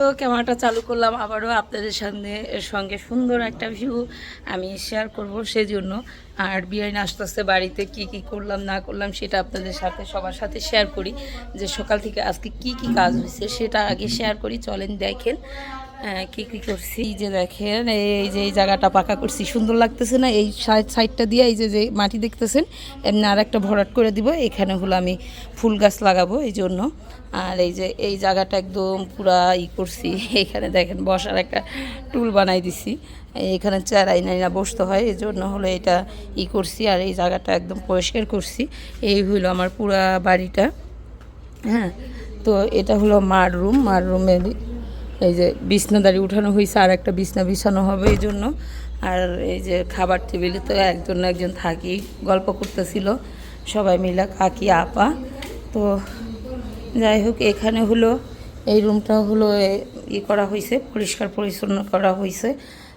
ক্যামেরাটা চালু করলাম আবারও আপনাদের সামনে সঙ্গে সুন্দর একটা ভিউ আমি শেয়ার করব সেই জন্য আর বিরিয়ানি আস্তে আস্তে বাড়িতে, কি কি করলাম, না করলাম সেটা আপনাদের সাথে, সবার সাথে শেয়ার করি। যে সকাল থেকে আজকে কি কি কাজ হয়েছে সেটা আগে শেয়ার করি, চলেন দেখেন। কি কি করছি? এই যে দেখেন, এই যে এই জায়গাটা পাকা করছি। সুন্দর লাগতেছে না? এই সাইড সাইডটা দিয়ে এই যে যে মাটি দেখতেছেন, এমনি আর একটা ভরাট করে দিব। এখানে হলো আমি ফুল গাছ লাগাবো এই জন্য। আর এই যে, এই জায়গাটা একদম পুরা ই করছি। এখানে দেখেন বসার একটা টুল বানাই দিছি। এখানে চেয়ারাই নাইনা বসতে হয়, এই জন্য হলো এটা ই করছি। আর এই জায়গাটা একদম পরিষ্কার করছি। এই হলো আমার পুরা বাড়িটা। হ্যাঁ তো এটা হলো মার রুম। মার রুমের এই যে বিছনাদারি উঠানো হয়েছে, আর একটা বিছনা বিছানো হবে এই জন্য। আর এই যে খাবার টেবিলে তো একজন না একজন থাকি, গল্প করতেছিল। সবাই মিলে, কাকি, আপা। তো যাই হোক, এখানে হলো, এই রুমটা হলো ই করা হয়েছে, পরিষ্কার পরিচ্ছন্ন করা হয়েছে।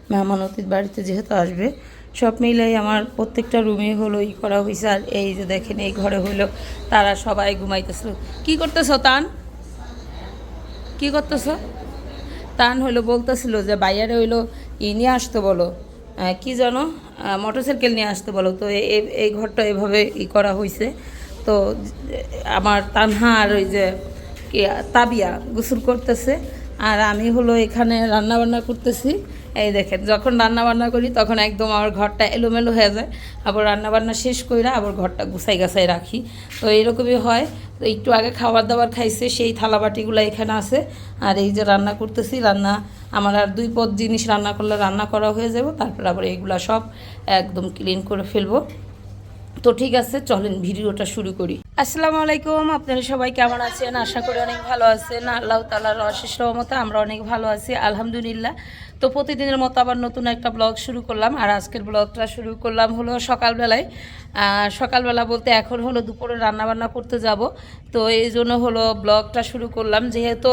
মেহমান অতীত বাড়িতে যেহেতু আসবে, সব মিলাই আমার প্রত্যেকটা রুমে হলো ই করা হয়েছে। আর এই যে দেখেন, এই ঘরে হলো, তারা সবাই ঘুমাইতেছিল। কি করতেছ, তান? কি করতেছো? তান হইল বলতেছিল যে বাইরে হইল ই নিয়ে আসতে বলো। কি জানো? মোটরসাইকেল নিয়ে আসতে বলো। তো এই ঘরটা এভাবে ই করা হয়েছে তো আমার তানহা আর ওই যে তাবিয়া গোসল করতেছে। আর আমি হলো এখানে রান্না বান্না করতেছি। এই দেখেন, যখন রান্না বান্না করি তখন একদম আমার ঘরটা এলোমেলো হয়ে যায়। আবার রান্না বান্না শেষ করে আবার ঘরটা গুছাই গাছাই রাখি। তো এরকমই হয়। তো একটু আগে খাবার দাবার খাইছে, সেই থালা বাটিগুলো এখানে আছে। আর এই যে রান্না করতেছি, রান্না, আমার আর দুই পদ জিনিস রান্না করলে রান্না করা হয়ে যাবে। তারপর আবার এইগুলা সব একদম ক্লিন করে ফেলব। তো ঠিক আছে, চলেন ভিডিওটা শুরু করি। আসসালামু আলাইকুম, আপনারা সবাই কেমন আছেন? আশা করি অনেক ভালো আছেন। আল্লাহ তালার অশেষ রহমতে আমরা অনেক ভালো আছি, আলহামদুলিল্লাহ। তো প্রতিদিনের মতো আবার নতুন একটা ব্লগ শুরু করলাম, আর আজকের ব্লগটা শুরু করলাম হলো সকালবেলায়। সকালবেলা বলতে এখন হলো দুপুরে রান্না বান্না করতে যাব, তো এই জন্য হলো ব্লগটা শুরু করলাম। যেহেতু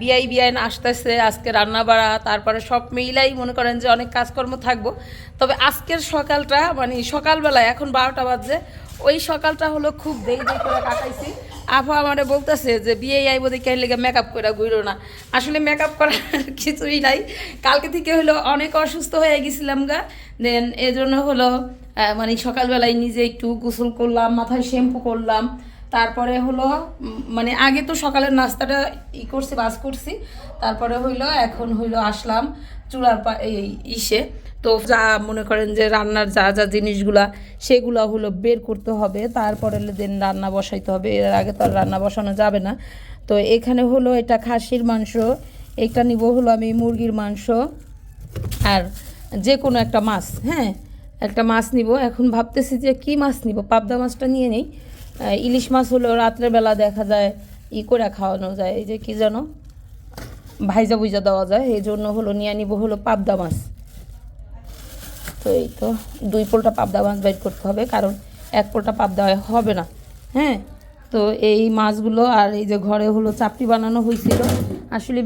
বিআই বিআইন আসতেছে, আজকে রান্না বাড়া তারপরে সব মিলাই মনে করেন যে অনেক কাজকর্ম থাকব। তবে আজকের সকালটা মানে সকালবেলায় এখন বারোটা বাজে ওই সকালটা হলো খুব দেরি দেরি করে কাটাইছি। আফা আমারে বলতেছে যে, বিয়ে আইব দেখে লেগে মেকআপ করে ঘুরো না? আসলে মেকআপ করার কিছুই নাই। কালকে থেকে হলো অনেক অসুস্থ হয়ে গেছিলাম গা। দেন এজন্য হলো মানে সকালবেলায় নিজে একটু গোসল করলাম, মাথায় শ্যাম্পু করলাম। তারপরে হলো মানে আগে তো সকালের নাস্তাটা ই করছি, বাস করছি। তারপরে হইল, এখন হইল আসলাম চূড়ার পা এই, ইসে। তো যা মনে করেন যে রান্নার যা যা জিনিসগুলা, সেগুলো হলো বের করতে হবে। তারপরে দেন রান্না বসাইতে হবে। এর আগে তো আর রান্না বসানো যাবে না। তো এখানে হলো এটা খাসির মাংস, এটা নিব হলো আমি মুরগির মাংস আর যে কোনো একটা মাছ হ্যাঁ? একটা মাছ নিব। এখন ভাবতেছি যে কি মাছ নিব? পাবদা মাছটা নিয়ে নেই। ইলিশ মাছ হলো রাত্রের বেলা দেখা যায়, ই করে খাওয়ানো যায়। এই যে কি জানো ভাইজা বুইজা দেওয়া যায়। এই জন্য হলো নিয়ে নিব হলো পাবদা মাছ। তো এই তো দুই পোলটা পাবদা মাছ বাইর করতে হবে, কারণ এক পোলটা পাবদা হবে না। হ্যাঁ? তো এই মাছগুলো আর এই যে ঘরে হলো চাপড়ি বানানো হয়েছিল, আসলে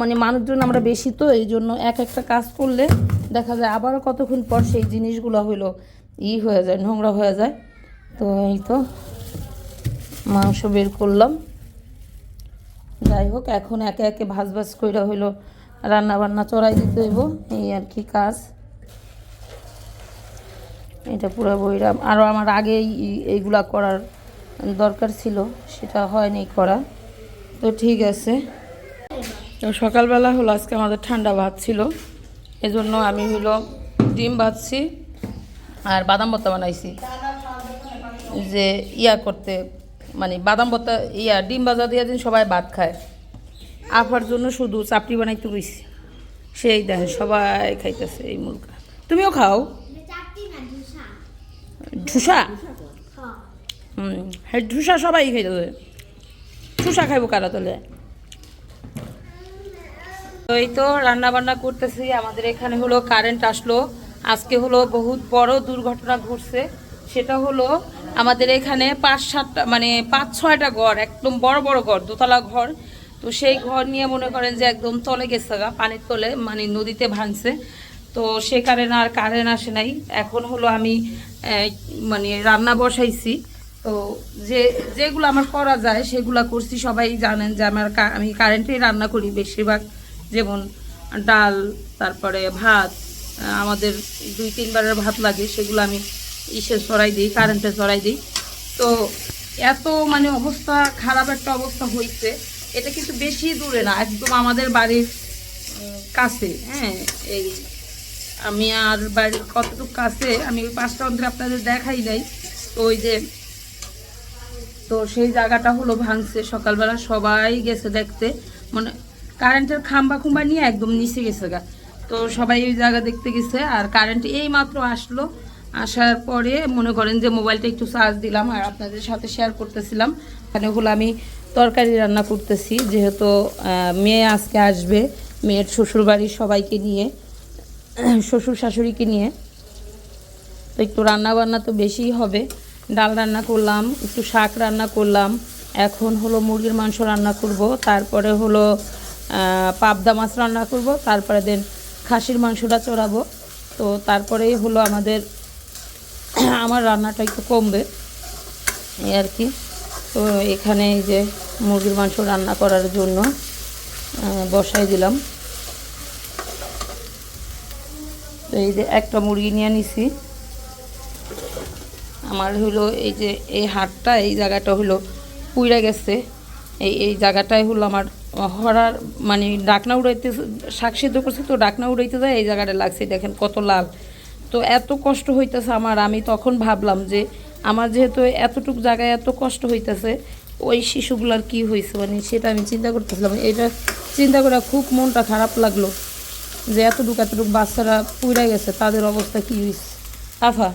মানে মানুষজন আমরা বেশি তো, এই জন্য এক একটা কাজ করলে দেখা যায় আবারও কতক্ষণ পর সেই জিনিসগুলো হলো ই হয়ে যায়, নোংরা হয়ে যায়। তো এই তো মাংস বের করলাম। যাই হোক, এখন একে একে ভাজ ভাজ করে হইল রান্না বান্না চড়াই দিতে হইব, এই আর কি কাজ। এটা পুরো বইরা। আরও আমার আগে এইগুলা করার দরকার ছিল, সেটা হয়নি করা। তো ঠিক আছে। তো সকালবেলা হলো, আজকে আমাদের ঠান্ডা ভাত ছিল। এজন্য আমি হলো ডিম ভাজছি আর বাদাম ভর্তা বানাইছি। যে ইয়া করতে মানে বাদাম ভর্তা ইয়া, ডিম ভাজা দিয়ে দিন সবাই ভাত খায়। আফার জন্য শুধু চাপড়ি বানাইতে রইছি সেই দেখেন সবাই খাইতেছে এই মুরগা। তুমিও খাও? ঢুসা? হুম হ্যাঁ ঢুসা সবাই খাইতেছে। ঢুসা খাইবো কারা তোলে তো এই তো রান্না বান্না করতেছি, আমাদের এখানে হলো কারেন্ট আসলো। আজকে হলো বহুত বড় দুর্ঘটনা ঘটছে। সেটা হলো আমাদের এখানে পাঁচ সাতটা মানে পাঁচ ছয়টা ঘর, একদম বড় বড় ঘর, দোতলা ঘর। তো সেই ঘর নিয়ে মনে করেন যে একদম তলে গেছে গা, পানির তলে মানে নদীতে ভাঙছে। তো সে কারণে আর কারেন্ট আসে নাই। এখন হলো আমি মানে রান্না বসাইছি। তো যে, যেগুলো আমার করা যায়, সেগুলো করছি, সবাই জানেন যে আমার আমি কারেন্টেই রান্না করি বেশিরভাগ। যেমন ডাল, তারপরে ভাত আমাদের দুই, তিনবারের ভাত লাগে, সেগুলো আমি ইসে চড়াই দিই কারেন্টে চড়াই দিই। তো এত মানে অবস্থা, খারাপ একটা অবস্থা হয়েছে এটা কিন্তু বেশি দূরে না, একদম আমাদের বাড়ির কাছে হ্যাঁ এই আমি আর বাড়ির কতটুকু কাছে, আমি ওই পাঁচটা অন্তরে আপনাদের দেখাই নাই। তো ওই যে, তো সেই জায়গাটা হলো ভাঙছে। সকালবেলা সবাই গেছে দেখতে। মানে কারেন্টের খাম্বা খুম্বা নিয়ে একদম নিচে গেছে গা। তো সবাই ওই জায়গা দেখতে গেছে। আর কারেন্ট এই মাত্র আসলো। আসার পরে মনে করেন যে মোবাইলটা একটু চার্জ দিলাম আর আপনাদের সাথে শেয়ার করতেছিলাম। এখানে হলো আমি তরকারি রান্না করতেছি। যেহেতু মেয়ে আজকে আসবে। মেয়ের শ্বশুরবাড়ির সবাইকে নিয়ে। শ্বশুর শাশুড়িকে নিয়ে। তো একটু রান্না বান্না তো বেশিই হবে। ডাল রান্না করলাম, একটু শাক রান্না করলাম। এখন হলো মুরগির মাংস রান্না করব, তারপরে হলো পাবদা মাছ রান্না করব, তারপরে দেন খাসির মাংসটা চড়াবো। তো তারপরেই হলো আমাদের আমার রান্নাটা একটু কমবে। এই আর কি। তো এখানে এই যে মুরগির মাংস রান্না করার জন্য বসাই দিলাম। তো এই যে একটা মুরগি নিয়ে নিছি। আমার হলো এই যে এই হাটটা, এই জায়গাটা হলো পুইরা গেছে। এই এই জায়গাটায় হলো আমার হরার মানে ডাকনা উড়াইতে শাক সিদ্ধ করছে তো ডাকনা উড়াইতে যায়, এই জায়গাটা লাগছে, দেখেন কত লাল। তো এত কষ্ট হইতেছে আমার, আমি তখন ভাবলাম যে আমার যেহেতু এতটুক জায়গায় এত কষ্ট হইতেছে, ওই শিশুগুলার কি হয়েছে মানে সেটা আমি চিন্তা করতেছিলাম। এটা চিন্তা করে খুব মনটা খারাপ লাগল। যে এতটুকু এতটুকু বাচ্চারা পুড়ে গেছে তাদের অবস্থা কি হয়েছে আফা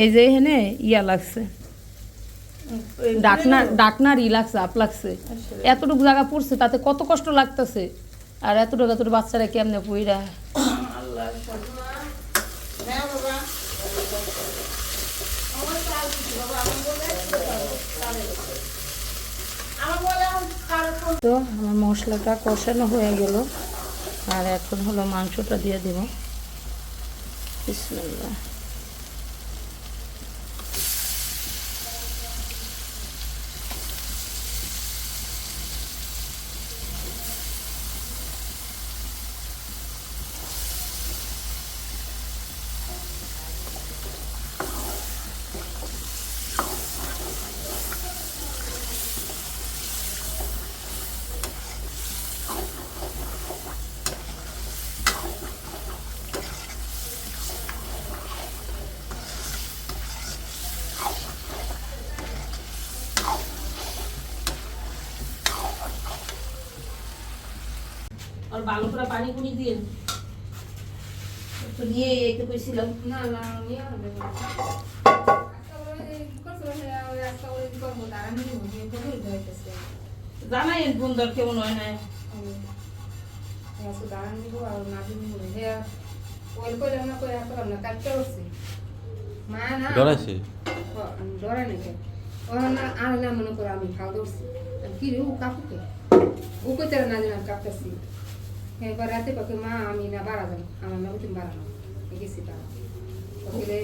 এই যে এখানে ইয়া লাগছে। ডাকনা ডাকনার ই লাগছে আপ লাগছে। এতটুকু জায়গা পড়ছে তাতে কত কষ্ট লাগতেছে। আর এতটুকু এতটুকু বাচ্চারা কেমনে পুইরা? তো আমার মশলাটা কষানো হয়ে গেল। আর এখন হলো মাংসটা দিয়ে দেব। বিসমিল্লাহ। ভালো করে পানি দিন একটু নিয়ে এইতে কইছিলাম না না নিয়ে হবে। জানাই বন্ধুর কেমন হয় না দাঁড়ান দিব আর না দিব না। ওই কইলাম না, কইরা করলাম না, কালকে উঠছি। মা না, ডরাইছে হ, নাকি? ও না, আনলাম মনে করে আমি খাওয়া দৌড়ছি। আর কি রে, ও কাকুকে? ও কইতে না যে আমি এবার রাতে পাকে মা আমি না বাড়া যাব আমার না তুমি বাড়ানো গেছি তারা ওখানে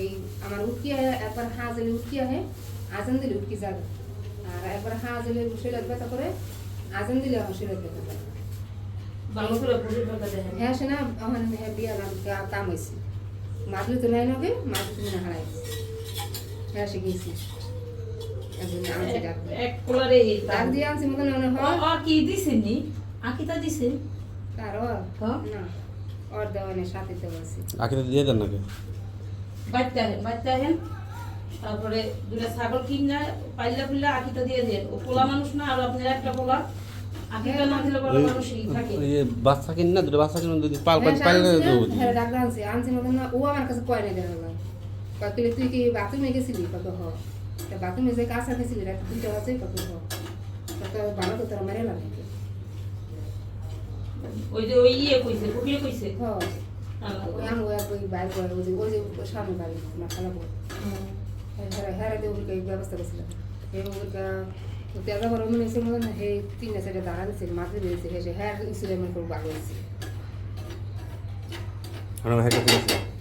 এই আমার উঠকি একবার হাজলে উঠকি আহে আজান দিলে উঠকি যাবে। আর একবার হাজলে শরীর ব্যথা করে আজান দিলে আমার শরীর ব্যথা করে। হ্যাঁ সে না আমার হ্যাঁ বিয়া কাম হয়েছে মাদলে তো নাই নবে মাদলে তুমি না হারাই হ্যাঁ সে গেছি এক কোলারে ডাক দিয়ে আনছি মতন মনে হয়। কি দিছেন নি? আকিতা দিছেন হ্যাঁ? না ওর দেওয়ানে সাথে দেওয়া আছে আখিতে দিয়ে দেন নাকি? বাচ্চা বাচ্চা হেন তারপরে দুটা ছাগল কিনা পাইলা ফুললে আকিটা দিয়ে দেন। ও পোলা মানুষ না আর আপনার একটা পোলা। আকিটা না দিলে বড় মানুষই থাকে। বাচ্চা কিন না দুটো বাচ্চা কিন যদি পাল পাল পাল আনছে দেবো হ্যাঁ, ডাক্তার আনছে, আনছে না, ও আমার কাছে কয় নাই দেওয়া হয়। কয়, তুই কি বাথরুমে গেছিলি? কত হ। তা বাথরুমে যে কাঁচা গেছিলি রাত দুইটা আছে কত হ। কত ভালো তো তোরা মেরে লাগে ওই যে ওই ইয়ে কইছে কুকিয়ে কইছে। হ। আল্লাহ। ওই আমি ওই বাইর করে ওই যে ওই যে সামনে বাড়ি খালাবো হ্যাঁ হ্যাঁ দিয়ে ওকে ব্যবস্থা করেছিলাম।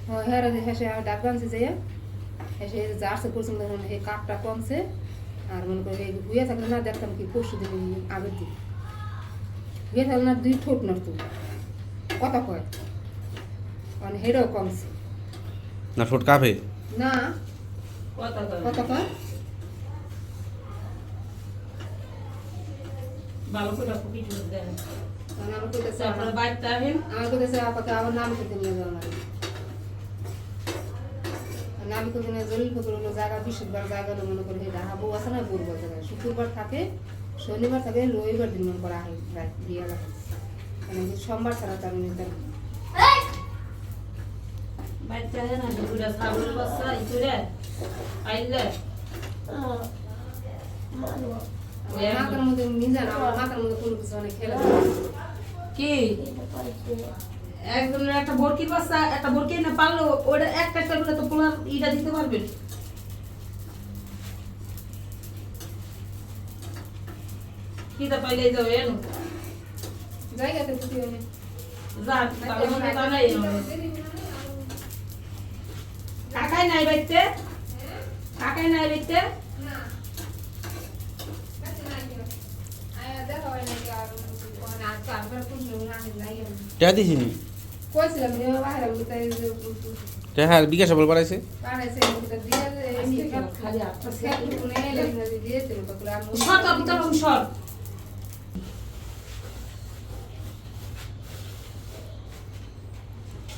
হয় হ্যাঁ মনে হ্যাঁ হ্যাঁ হ্যাঁ হ্যাঁ। যে এসে জার্সে তখন এই কাপটা কমছে। আর মনে করে হুয়ে থাকলে না দেখতাম কি পরশু দিন আগের দিন। না দুই ঠোঁট নষ্ট কথা কয়। মানে হেডও কমছে। না ঠোঁট কাঁপে? না। কথা কয়। ভালো করে ফুটি টুটি দেন। আমার কইতেছে আমার বাড়িতে আমার কইতেছে আপাতত আমার নাম করতে নিয়ে যাওয়া নাম করতে জলিল ফকর হলো জায়গা বৃহস্পতিবার জায়গা হলো মনে করে এটা হাবু আছে না বুড়বার জায়গায় শুক্রবার থাকে শনিবার থাকে রবিবার দিন মনে করা হয় রাত বিয়ে মানে সোমবার ছাড়া তার নিতে বাড়িতে আহেন না দুপুরে ছাগলের বাচ্চা ই করে আইলে। মাথার মধ্যে মিজান আমার মাথার মধ্যে কোনো কিছু অনেক খেলা কি? একজনের একটা বরকির বাচ্চা একটা বরকি না পারল ওটা একটা একটা করে তো পোলার ইটা দিতে পারবেন? কিটা পাইলে এনো তাহলে মনে এনো কাকাই নাই বাইতে কাকাই নাই বাইতে দিছি নি বিকাশ বল উঠতে দিয়ে এমনি খালি আটটা খেত কোনে এলে দিয়েছিল কতগুলো আর শর্ট আপনি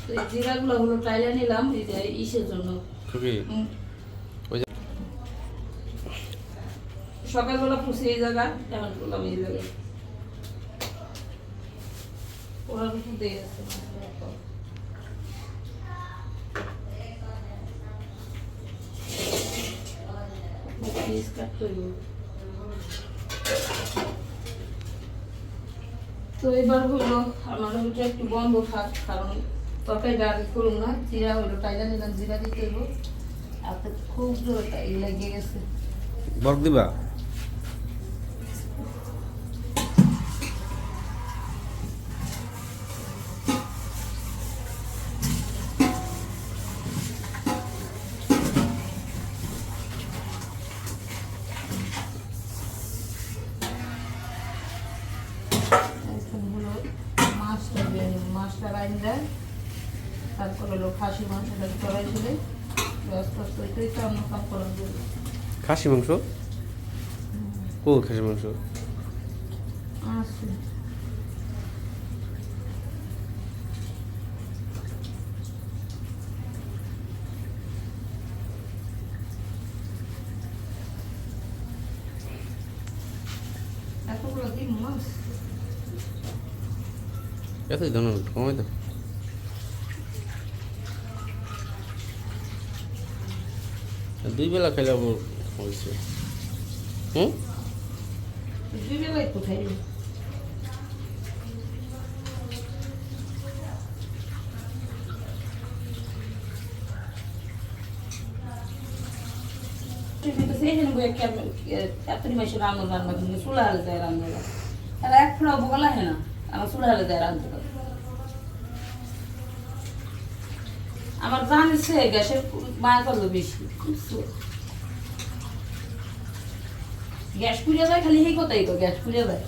তো শর্ট এই জিরাগুলো হলো টাইলে নিলাম এই যে ইসের জন্য। খুবই। উম, ওই যে সকালবেলা পুষে এই জায়গা এখন করলাম এই জায়গায় ওরা ফুটে গেছে পিস কাট তো এবার হইল আমার ওইটা একটু বন্ধ থাক কারণ তরকারি ডাল করুন না, জিরা হইল টাইলা নিলাম, জিরা দিতে হইব। আর খুব জোর লেগে গেছে। বক দিবা? খাসি মাংসটা করাই ছিল খাসি মাংস? কো খাসি মাংস? এতই দাও কমাই দাও। দুই বেলা খাইলে আবার হয়েছে হুম? দুই বেলায় কোথায় রে? তুমি তো সেই জন্য বই কেমন এত মাসে রান্না রান্না কিন্তু চুলা হালে যায় রান্না তাহলে এক ফোড়া বলা হয় না আমার চুলা হালে যায় রান্না আমার জানিছে গ্যাসের মায়া করল বেশি। গ্যাস পুড়িয়ে যায় খালি সেই কথাই তো, গ্যাস পুড়িয়ে যায়